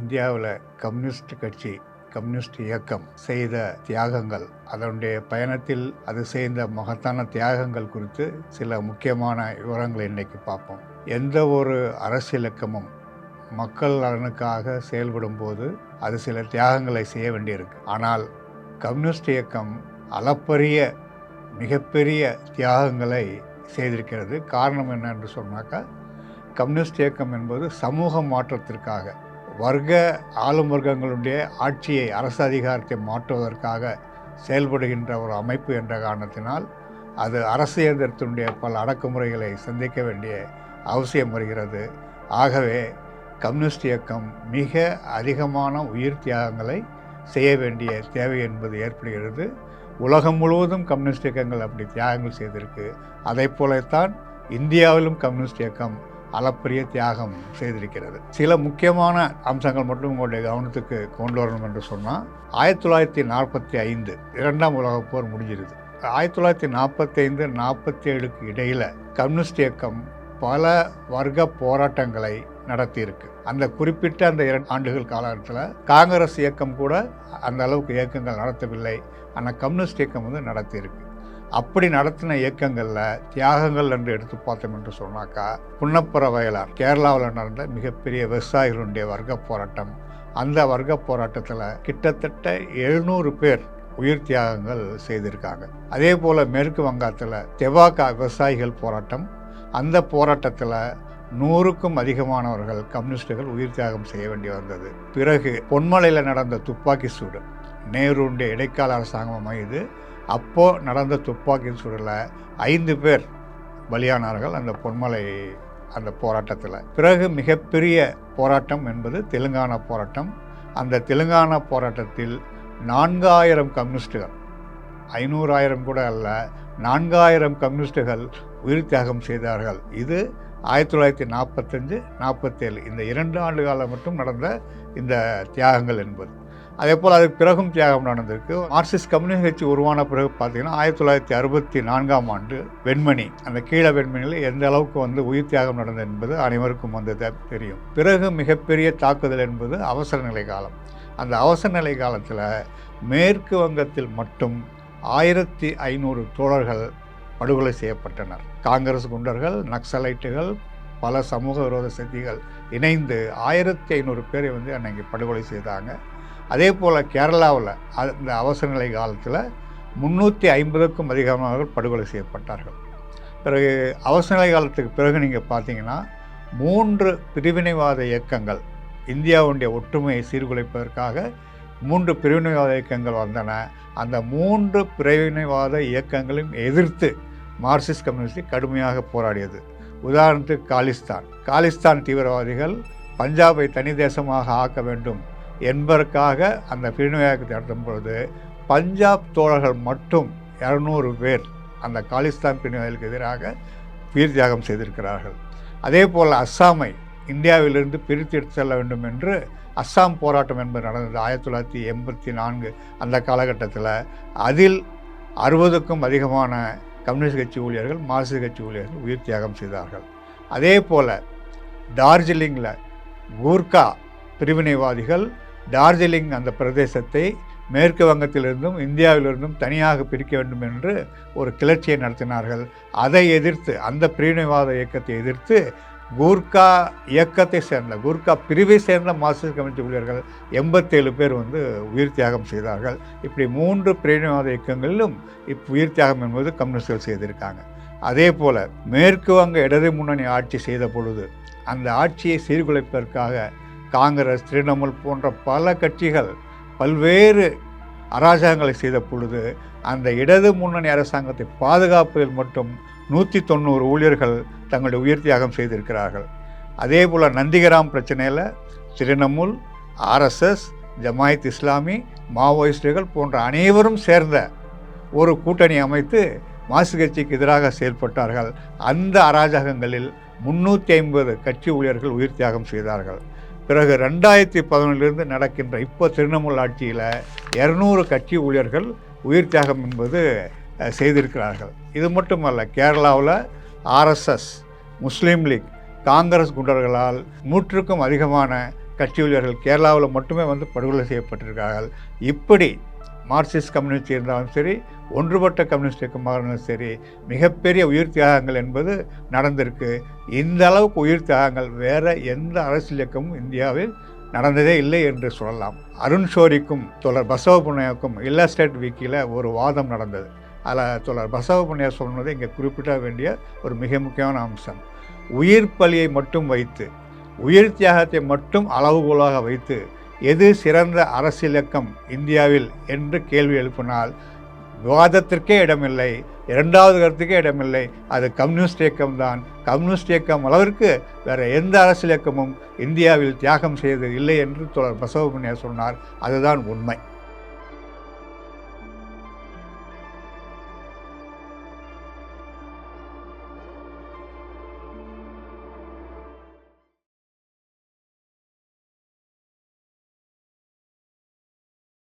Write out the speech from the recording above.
இந்தியாவில் கம்யூனிஸ்ட் கட்சி கம்யூனிஸ்ட் இயக்கம் செய்த தியாகங்கள் அதனுடைய பயணத்தில் அது செய்த மகத்தான தியாகங்கள் குறித்து சில முக்கியமான விவரங்களை இன்றைக்கு பார்ப்போம். எந்த ஒரு அரசியல் இயக்கமும் மக்கள் நலனுக்காக செயல்படும் போது அது சில தியாகங்களை செய்ய வேண்டியிருக்கு. ஆனால் கம்யூனிஸ்ட் இயக்கம் அளப்பரிய மிகப்பெரிய தியாகங்களை செய்திருக்கிறது. காரணம் என்ன என்று சொன்னாக்கா கம்யூனிஸ்ட் இயக்கம் என்பது சமூக மாற்றத்திற்காக வர்க்க ஆளும் வர்க்கங்களுடைய ஆட்சியை அரசு அதிகாரத்தை மாற்றுவதற்காக செயல்படுகின்ற ஒரு அமைப்பு என்ற காரணத்தினால் அது அரசு இயந்திரத்தினுடைய பல அடக்குமுறைகளை சந்திக்க வேண்டிய அவசியம் வருகிறது. ஆகவே கம்யூனிஸ்ட் இயக்கம் மிக அதிகமான உயிர் தியாகங்களை செய்ய வேண்டிய தேவை என்பது ஏற்படுகிறது. உலகம் முழுவதும் கம்யூனிஸ்ட் இயக்கங்கள் அப்படி தியாகங்கள் செய்திருக்கு. அதை போலத்தான் இந்தியாவிலும் கம்யூனிஸ்ட் இயக்கம் அளப்பரிய தியாகம் செய்திருக்கிறது. சில முக்கியமான அம்சங்கள் மட்டும் உங்களுடைய கவனத்துக்கு கொண்டு வரணும் என்று சொன்னால் ஆயிரத்தி தொள்ளாயிரத்தி நாற்பத்தி ஐந்து இரண்டாம் உலகப் போர் முடிஞ்சிருது. ஆயிரத்தி தொள்ளாயிரத்தி நாற்பத்தி ஐந்து நாற்பத்தி ஏழுக்கு இடையில் கம்யூனிஸ்ட் இயக்கம் பல வர்க்க போராட்டங்களை நடத்தியிருக்கு. அந்த குறிப்பிட்ட அந்த இரண்டு ஆண்டுகள் காலகட்டத்தில் காங்கிரஸ் இயக்கம் கூட அந்த அளவுக்கு இயக்கங்கள் நடத்தவில்லை. ஆனால் கம்யூனிஸ்ட் இயக்கம் வந்து நடத்தியிருக்கு. அப்படி நடத்தின இயக்கங்களில் தியாகங்கள் என்று எடுத்து பார்த்தோம் என்று சொன்னாக்கா புன்னப்புற வயலார் கேரளாவில் நடந்த மிகப்பெரிய விவசாயிகளுடைய வர்க்க போராட்டம். அந்த வர்க்க போராட்டத்தில் கிட்டத்தட்ட எழுநூறு பேர் உயிர் தியாகங்கள் செய்திருக்காங்க. அதே போல் மேற்கு வங்காளத்தில் தெவாக்கா விவசாயிகள் போராட்டம். அந்த போராட்டத்தில் நூறுக்கும் அதிகமானவர்கள் கம்யூனிஸ்டுகள் உயிர் தியாகம் செய்ய வேண்டி வந்தது. பிறகு பொன்மலையில் நடந்த துப்பாக்கி சூடு நேருடைய இடைக்கால அரசாங்கம் இது அப்போது நடந்த துப்பாக்கி சூழலில் ஐந்து பேர் பலியானார்கள் அந்த பொன்மலை அந்த போராட்டத்தில். பிறகு மிகப்பெரிய போராட்டம் என்பது தெலுங்கானா போராட்டம். அந்த தெலுங்கானா போராட்டத்தில் நான்காயிரம் கம்யூனிஸ்டுகள் ஐநூறாயிரம் கூட அல்ல நான்காயிரம் கம்யூனிஸ்டுகள் உயிர் தியாகம் செய்தார்கள். இது ஆயிரத்தி தொள்ளாயிரத்தி நாற்பத்தஞ்சு நாற்பத்தேழு இந்த இரண்டு ஆண்டு காலம் மட்டும் நடந்த இந்த தியாகங்கள் என்பது. அதே போல் அதுக்கு பிறகும் தியாகம் நடந்திருக்கு. மார்க்சிஸ்ட் கம்யூனிஸ்ட் கட்சி உருவான பிறகு பார்த்தீங்கன்னா ஆயிரத்தி தொள்ளாயிரத்தி அறுபத்தி நான்காம் ஆண்டு வெண்மணி அந்த கீழ வெண்மணியில் எந்த அளவுக்கு வந்து உயிர் தியாகம் நடந்தது என்பது அனைவருக்கும் வந்து தெரியும். பிறகு மிகப்பெரிய தாக்குதல் என்பது அவசர நிலை காலம். அந்த அவசர நிலை காலத்தில் மேற்கு வங்கத்தில் மட்டும் ஆயிரத்தி ஐநூறு தோழர்கள் படுகொலை செய்யப்பட்டனர். காங்கிரஸ் குண்டர்கள் நக்சலைட்டுகள் பல சமூக விரோத சக்திகள் இணைந்து ஆயிரத்தி ஐநூறு பேரை வந்து அன்னைக்கு படுகொலை செய்தாங்க. அதே போல் கேரளாவில் அந்த அவசர நிலை காலத்தில் முந்நூற்றி ஐம்பதுக்கும் அதிகமானவர்கள் படுகொலை செய்யப்பட்டார்கள். பிறகு அவசர நிலை காலத்துக்கு பிறகு நீங்கள் பார்த்தீங்கன்னா மூன்று பிரிவினைவாத இயக்கங்கள் இந்தியாவுடைய ஒற்றுமையை சீர்குலைப்பதற்காக மூன்று பிரிவினைவாத இயக்கங்கள் வந்தன. அந்த மூன்று பிரிவினைவாத இயக்கங்களையும் எதிர்த்து மார்க்சிஸ்ட் கம்யூனிஸ்ட் கடுமையாக போராடியது. உதாரணத்துக்கு காலிஸ்தான். காலிஸ்தான் தீவிரவாதிகள் பஞ்சாபை தனி தேசமாக ஆக்க வேண்டும் என்பதற்காக அந்த பிரிவினைவாதத்தை நடத்தும் பொழுது பஞ்சாப் தோழர்கள் மட்டும் இரநூறு பேர் அந்த காலிஸ்தான் பிரிவினைகளுக்கு எதிராக உயிர் தியாகம் செய்திருக்கிறார்கள். அதே போல் அஸ்ஸாமை இந்தியாவிலிருந்து பிரித்து எடுத்து செல்ல வேண்டும் என்று அஸ்ஸாம் போராட்டம் என்பது நடந்தது ஆயிரத்தி தொள்ளாயிரத்தி எண்பத்தி நான்கு அந்த காலகட்டத்தில். அதில் அறுபதுக்கும் அதிகமான கம்யூனிஸ்ட் கட்சி ஊழியர்கள் மார்க்சிஸ்ட் கட்சி ஊழியர்கள் உயிர் தியாகம் செய்தார்கள். அதே போல் டார்ஜிலிங்கில் கூர்கா பிரிவினைவாதிகள் டார்ஜிலிங் அந்த பிரதேசத்தை மேற்கு வங்கத்திலிருந்தும் இந்தியாவிலிருந்தும் தனியாக பிரிக்க வேண்டும் என்று ஒரு கிளர்ச்சியை நடத்தினார்கள். அதை எதிர்த்து அந்த பிரிவினைவாத இயக்கத்தை எதிர்த்து கூர்கா இயக்கத்தை சேர்ந்த கூர்கா பிரிவை சேர்ந்த மார்க்சிஸ்ட் கம்யூனிஸ்ட் ஊழியர்கள் எண்பத்தேழு பேர் வந்து உயிர் தியாகம் செய்தார்கள். இப்படி மூன்று பிரிவினைவாத இயக்கங்களிலும் இப் உயிர் தியாகம் என்பது கம்யூனிஸ்டுகள் செய்திருக்காங்க. அதே போல் மேற்கு வங்க இடது முன்னணி ஆட்சி செய்த பொழுது அந்த ஆட்சியை சீர்குலைப்பதற்காக காங்கிரஸ் திரிணாமுல் போன்ற பல கட்சிகள் பல்வேறு அராஜகங்களை செய்த பொழுது அந்த இடது முன்னணி அரசாங்கத்தை பாதுகாப்பதில் மட்டும் நூற்றி தொண்ணூறு ஊழியர்கள் தங்களுடைய உயிர் தியாகம் செய்திருக்கிறார்கள். அதே போல் நந்திகிராம் பிரச்சனையில் திரிணமுல் ஆர்எஸ்எஸ் ஜமாயத் இஸ்லாமி மாவோயிஸ்டுகள் போன்ற அனைவரும் சேர்ந்த ஒரு கூட்டணி அமைத்து மாசு கட்சிக்கு எதிராக செயல்பட்டார்கள். அந்த அராஜகங்களில் முன்னூற்றி ஐம்பது கட்சி ஊழியர்கள் உயிர் தியாகம் செய்தார்கள். பிறகு ரெண்டாயிரத்தி பதினொன்றிலிருந்து நடக்கின்ற இப்போ திரிணாமுல் ஆட்சியில் இரநூறு கட்சி ஊழியர்கள் உயிர் தியாகம் என்பது செய்திருக்கிறார்கள். இது மட்டுமல்ல கேரளாவில் ஆர்எஸ்எஸ் முஸ்லீம் லீக் காங்கிரஸ் குண்டர்களால் நூற்றுக்கும் அதிகமான கட்சி ஊழியர்கள் கேரளாவில் மட்டுமே வந்து படுகொலை செய்யப்பட்டிருக்கார்கள் இப்படி மார்க்சிஸ்ட் கம்யூனிஸ்ட் இருந்தாலும் சரி ஒன்றுபட்ட கம்யூனிஸ்ட் இயக்கமாக இருந்தாலும் சரி மிகப்பெரிய உயிர் தியாகங்கள் என்பது நடந்திருக்கு. இந்த அளவுக்கு உயிர் தியாகங்கள் வேறு எந்த அரசியல் இயக்கமும் இந்தியாவில் நடந்ததே இல்லை என்று சொல்லலாம். அருண் ஷோரிக்கும் பசவ பசவபுண்ணியாவுக்கும் இல்லஸ்டேட் வீக்கில் ஒரு வாதம் நடந்தது. அதில் தொடர் பசவ புண்ணியா சொன்னது இங்கே குறிப்பிட வேண்டிய ஒரு மிக முக்கியமான அம்சம். உயிர் பலியை மட்டும் வைத்து உயிர் தியாகத்தை மட்டும் அளவுகோலாக வைத்து எது சிறந்த அரசியலக்கம் இந்தியாவில் என்று கேள்வி எழுப்பினால் விவாதத்திற்கே இடமில்லை இரண்டாவது கருத்துக்கே இடமில்லை அது கம்யூனிஸ்ட் இயக்கம்தான். கம்யூனிஸ்ட் இயக்கம் அளவிற்கு வேறு எந்த அரசியல் இயக்கமும் இந்தியாவில் தியாகம் செய்தது இல்லை என்று தோழர் பசவபுண்ணியா சொன்னார். அதுதான் உண்மை.